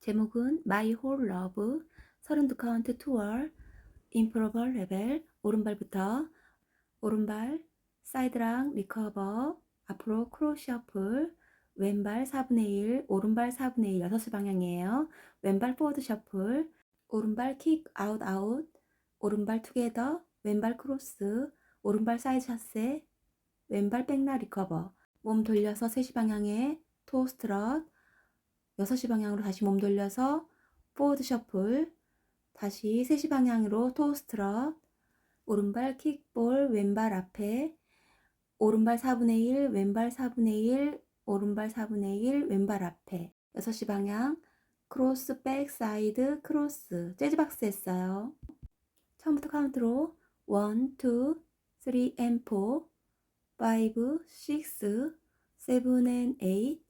제목은 My Whole Love 32카운트 투월 임프로벌 레벨 오른발부터. 오른발 사이드랑 리커버 앞으로 크로스 셔플 왼발 4분의 1 오른발 4분의 1 6시 방향이에요. 왼발 포워드 셔플 오른발 킥 아웃 아웃 오른발 투게더 왼발 크로스 오른발 사이드 샷세 왼발 백나 리커버. 몸 돌려서 3시 방향에 토 스트럿 6시 방향으로 다시 몸 돌려서 포워드 셔플 다시 3시 방향으로 토 스트럿 오른발 킥볼 왼발 앞에 오른발 4분의 1 왼발 4분의 1 오른발 4분의 1 왼발 앞에 6시 방향 크로스 백 사이드 크로스 재즈박스 했어요. 처음부터 카운트로 1, 2, 3 and 4 5, 6, 7 and 8